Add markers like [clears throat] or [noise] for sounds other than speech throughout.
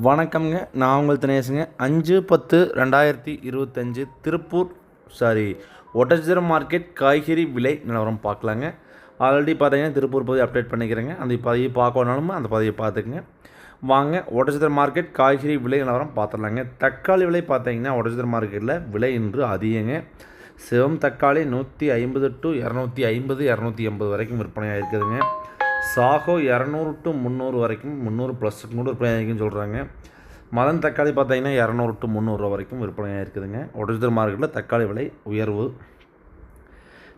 வணக்கம்ங்க. நான் உங்கள் தினேசுங்க. அஞ்சு பத்து ரெண்டாயிரத்தி இருபத்தஞ்சு திருப்பூர் சாரி ஒட்டச்சத்திரம் மார்க்கெட் காய்கறி விலை நிலவரம் பார்க்கலாங்க. ஆல்ரெடி பார்த்தீங்கன்னா திருப்பூர் பதிவு அப்டேட் பண்ணிக்கிறேங்க. அந்த பதிவை பார்க்கணுனாலும் அந்த பதிவை பார்த்துக்குங்க. வாங்க ஒட்டச்சத்திரம் மார்க்கெட் காய்கறி விலை நிலவரம் பார்த்துடலாங்க. தக்காளி விலை பார்த்தீங்கன்னா ஒட்டச்சத்திரம் மார்க்கெட்டில் விலை இன்று அதிகங்க. சிவம் தக்காளி நூற்றி ஐம்பது டு இரநூத்தி ஐம்பது இரநூத்தி எண்பது வரைக்கும் விற்பனையாக இருக்குதுங்க சாகோ இரநூறு டு முந்நூறு வரைக்கும் முந்நூறு ப்ளஸ் கூட விற்பனை ஆகிருக்குன்னு சொல்கிறாங்க மதன் தக்காளி பார்த்தீங்கன்னா இரநூறு டு முந்நூறுரூவா வரைக்கும் விற்பனையாக இருக்குதுங்க ஒரிஜினல் மார்க்கெட்டில் தக்காளி விலை உயர்வு.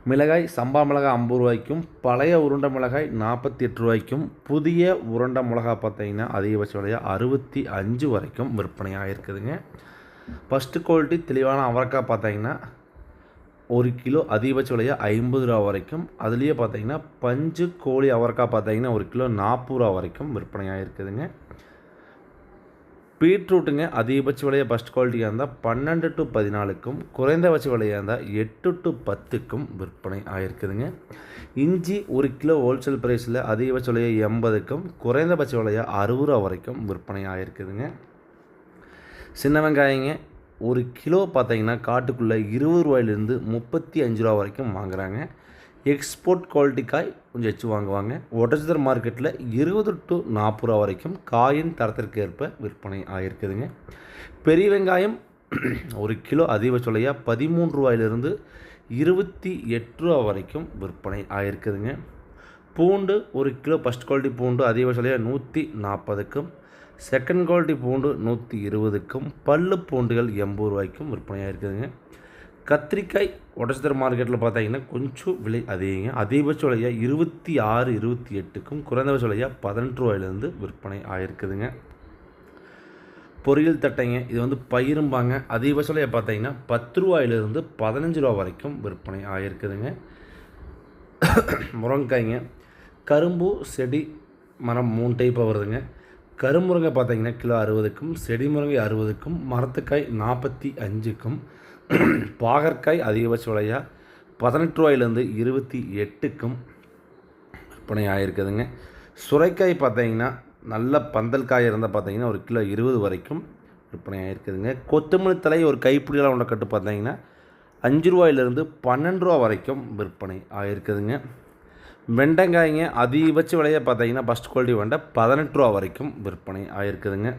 மிளகாய் சம்பா மிளகாய் ஐம்பது ரூபாய்க்கும் பழைய உருண்டை மிளகாய் நாற்பத்தி எட்டு ரூபாய்க்கும் புதிய உருண்டை மிளகாய் பார்த்தீங்கன்னா அதிகபட்ச விலையாக அறுபத்தி அஞ்சு வரைக்கும் விற்பனையாக இருக்குதுங்க ஃபஸ்ட்டு குவாலிட்டி தெளிவான அவரைக்காய் பார்த்தீங்கன்னா ஒரு கிலோ அதிகபட்ச விலையாக ஐம்பது ரூபா வரைக்கும். அதுலேயே பார்த்தீங்கன்னா பஞ்சு கோழி அவரைக்காய் பார்த்தீங்கன்னா ஒரு கிலோ நாற்பது ரூபா வரைக்கும் விற்பனையாக இருக்குதுங்க. பீட்ரூட்டுங்க அதிகபட்ச விலையாக ஃபஸ்ட் குவாலிட்டியாக இருந்தால் பன்னெண்டு டு பதினாலுக்கும் குறைந்தபட்ச விலையாக இருந்தால் எட்டு டு பத்துக்கும் விற்பனை ஆகிருக்குதுங்க இஞ்சி ஒரு கிலோ ஹோல்சேல் ப்ரைஸில் அதிகபட்ச விலையாக எண்பதுக்கும் குறைந்தபட்ச விலையாக அறுபது ரூபா வரைக்கும் விற்பனை ஆகிருக்குதுங்க சின்ன வெங்காயங்க ஒரு கிலோ பார்த்தீங்கன்னா காட்டுக்குள்ளே இருபது ரூபாயிலேருந்து முப்பத்தி அஞ்சு ரூபா வரைக்கும் வாங்குகிறாங்க எக்ஸ்போர்ட் குவாலிட்டி காய் கொஞ்சம் வச்சு வாங்குவாங்க. ஒட்டச்சதர் மார்க்கெட்டில் இருபது டு நாற்பது ரூபா வரைக்கும் காயின் தரத்திற்கு ஏற்ப விற்பனை ஆகிருக்குதுங்க பெரிய வெங்காயம் [clears throat] ஒரு கிலோ அதிக விலையாக பதிமூன்று ரூபாயிலிருந்து இருபத்தி எட்டு ரூபா வரைக்கும் விற்பனை ஆகிருக்குதுங்க பூண்டு ஒரு கிலோ ஃபஸ்ட் குவாலிட்டி பூண்டு அதிகபட்ச நூற்றி நாற்பதுக்கும் செகண்ட் குவாலிட்டி பூண்டு நூற்றி இருபதுக்கும் பல்லு பூண்டுகள் எண்பது ரூபாய்க்கும் விற்பனையாக இருக்குதுங்க. கத்திரிக்காய் ஒடச்சதர் மார்க்கெட்டில் பார்த்தீங்கன்னா கொஞ்சம் விலை அதிகங்க. அதிகபட்ச விலையாக இருபத்தி ஆறு இருபத்தி எட்டுக்கும் குறைந்தபட்ச விலையாக பதினெட்டு ரூபாயிலேருந்து விற்பனை ஆகிருக்குதுங்க பொரியல் தட்டைங்க இது வந்து பயிரும்பாங்க. அதிகபட்ச விலையை பார்த்தீங்கன்னா பத்து ரூபாயிலிருந்து பதினஞ்சு ரூபா வரைக்கும் விற்பனை ஆகிருக்குதுங்க முருங்கைக்காய்ங்க கரும்பு செடி மரம் மூணு டைப்பாக வருதுங்க. கருமுருங்கை பார்த்தீங்கன்னா கிலோ அறுபதுக்கும் செடி முருங்கை அறுபதுக்கும் மரத்துக்காய் நாற்பத்தி அஞ்சுக்கும் பாகற்காய் அதிகபட்ச விலையாக பதினெட்டு ரூபாயிலேருந்து இருபத்தி எட்டுக்கும் விற்பனை ஆகிருக்குதுங்க சுரைக்காய் பார்த்தீங்கன்னா நல்ல பந்தல் காய் இருந்தால் பார்த்தீங்கன்னா ஒரு கிலோ இருபது வரைக்கும் விற்பனை ஆகிருக்குதுங்க கொத்தமல்லி தலை ஒரு கைப்பிடியெல்லாம் உள்ள கட்டு பார்த்தீங்கன்னா அஞ்சு ரூபாயிலேருந்து பன்னெண்டு ரூபா வரைக்கும் விற்பனை ஆகிருக்குதுங்க வெண்டைக்காய்ங்க அதிகபட்ச விலையை பார்த்தீங்கன்னா ஃபஸ்ட் குவாலிட்டி வெண்டை பதினெட்டு ரூபா வரைக்கும் விற்பனை ஆகிருக்குதுங்க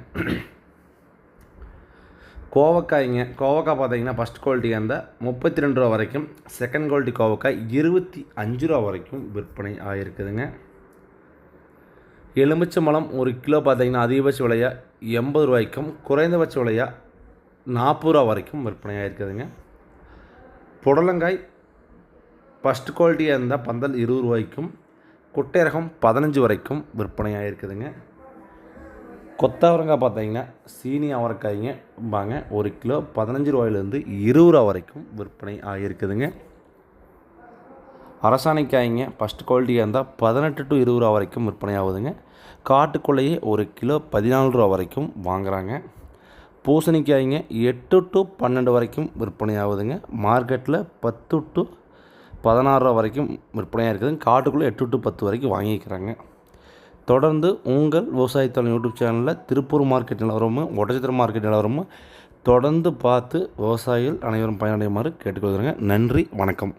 கோவக்காய்ங்க கோவக்காய் பார்த்தீங்கன்னா ஃபஸ்ட் குவாலிட்டியாக இருந்தால் முப்பத்தி ரெண்டு ரூபா வரைக்கும் செகண்ட் குவாலிட்டி கோவக்காய் இருபத்தி அஞ்சு ரூபா வரைக்கும் விற்பனை ஆகிருக்குதுங்க எலுமிச்சம்பழம் ஒரு கிலோ பார்த்தீங்கன்னா அதிகபட்ச விலையாக எண்பது ரூபாய்க்கும் குறைந்தபட்ச விலையாக நாற்பது ரூபா வரைக்கும் விற்பனை ஆகிருக்குதுங்க புடலங்காய் ஃபஸ்ட் குவாலிட்டியாக இருந்தால் பந்தல் இருபது ரூபாய்க்கும் குட்டை ரகம் பதினஞ்சு வரைக்கும் விற்பனை ஆகிருக்குதுங்க கொத்தவரங்காய் பார்த்தீங்கன்னா சீனி அவரைக்காய்ங்க பாங்க ஒரு கிலோ பதினஞ்சு ரூபாயிலேருந்து இருபது ரூபா வரைக்கும் விற்பனை ஆகியிருக்குதுங்க அரசாணிக்காய்ங்க ஃபஸ்ட் குவாலிட்டியாக இருந்தால் பதினெட்டு டு இருபது ரூபா வரைக்கும் விற்பனை ஆகுதுங்க காட்டுக்குள்ளேயே ஒரு கிலோ பதினாலு ரூபா வரைக்கும் வாங்குகிறாங்க பூசணிக்காய்ங்க எட்டு டு பன்னெண்டு வரைக்கும் விற்பனை ஆகுதுங்க மார்க்கெட்டில் பத்து டு பதினாறுரூவா வரைக்கும் விற்பனையாக இருக்குதுங்க காட்டுக்குள்ளே எட்டு டு பத்து வரைக்கும் வாங்கிக்கிறாங்க. தொடர்ந்து உங்கள் விவசாயத்தொழில் யூடியூப் சேனலில் திருப்பூர் மார்க்கெட் நிலவரமும் ஒட்டச்சத்திர மார்க்கெட் நிலவரமும் தொடர்ந்து பார்த்து விவசாயிகள் அனைவரும் பயனடையுமாறு கேட்டுக்கொள்கிறேங்க. நன்றி வணக்கம்.